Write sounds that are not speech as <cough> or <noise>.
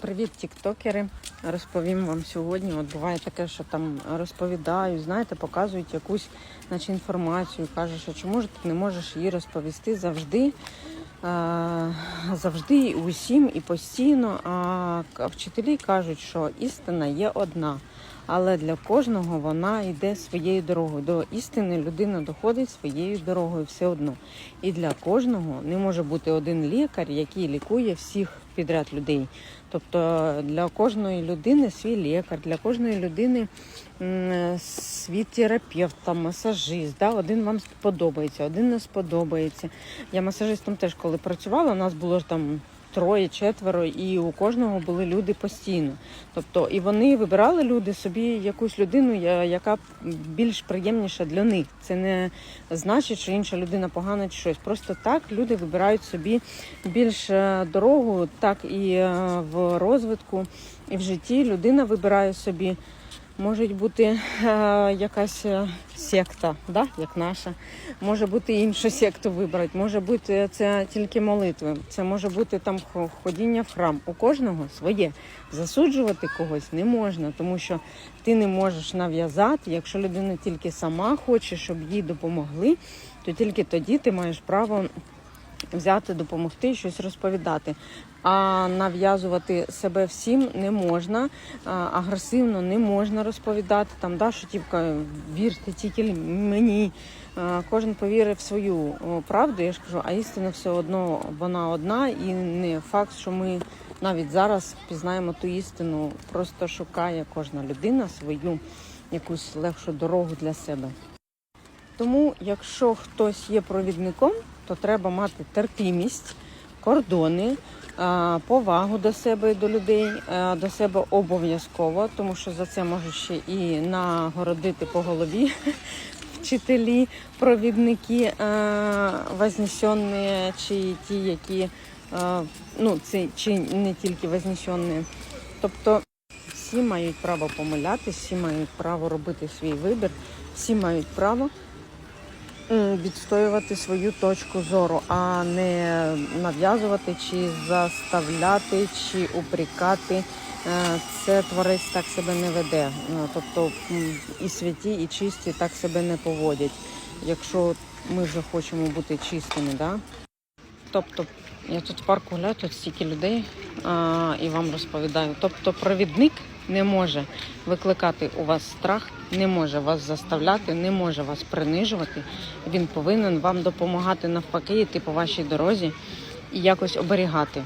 Привіт, тіктокери. Розповім вам сьогодні. От буває таке, що там розповідають, знаєте, показують якусь наче, інформацію, кажуть, що чому ж ти не можеш її розповісти завжди, а, завжди усім і постійно. А вчителі кажуть, що істина є одна. Але для кожного вона йде своєю дорогою. До істини людина доходить своєю дорогою все одно. І для кожного не може бути один лікар, який лікує всіх підряд людей. Тобто для кожної людини свій лікар, для кожної людини свій терапевт, там, масажист. Да? Один вам сподобається, один не сподобається. Я масажистом теж коли працювала, у нас було ж там троє, четверо, і у кожного були люди постійно. Тобто, і вони вибирали люди собі якусь людину, яка більш приємніша для них. Це не значить, що інша людина погана чи щось. Просто так люди вибирають собі більш е, дорогу, так і е, в розвитку, і в житті людина вибирає собі. Може бути е, якась е, секта, да? як наша. Може бути іншу секту вибрати, може бути це тільки молитви, це може бути там хо- ходіння в храм. У кожного своє. Засуджувати когось не можна, тому що ти не можеш нав'язати. Якщо людина тільки сама хоче, щоб їй допомогли, то тільки тоді ти маєш право взяти, допомогти, щось розповідати. А нав'язувати себе всім не можна, агресивно не можна розповідати. Там, да, що тіпка, вірте тільки мені. Кожен повірив в свою правду, я ж кажу, а істина все одно вона одна, і не факт, що ми навіть зараз пізнаємо ту істину. Просто шукає кожна людина свою якусь легшу дорогу для себе. Тому, якщо хтось є провідником, то треба мати терпімість, кордони, повагу до себе і до людей, до себе обов'язково, тому що за це можуть ще і нагородити по голові <laughs> вчителі, провідники а, вознесенні, чи ті, які ну, це чи не тільки вознесенні. Тобто всі мають право помилятися, всі мають право робити свій вибір, всі мають право відстоювати свою точку зору, а не нав'язувати чи заставляти, чи упрекати. Е, Це творець так себе не веде. Е, Тобто і святі, і чисті так себе не поводять. Якщо ми вже хочемо бути чистими, да? Тобто, я тут в парку гуляю, тут стільки людей а, і вам розповідаю. Тобто, провідник не може викликати у вас страх, не може вас заставляти, не може вас принижувати. Він повинен вам допомагати навпаки, йти по вашій дорозі і якось оберігати.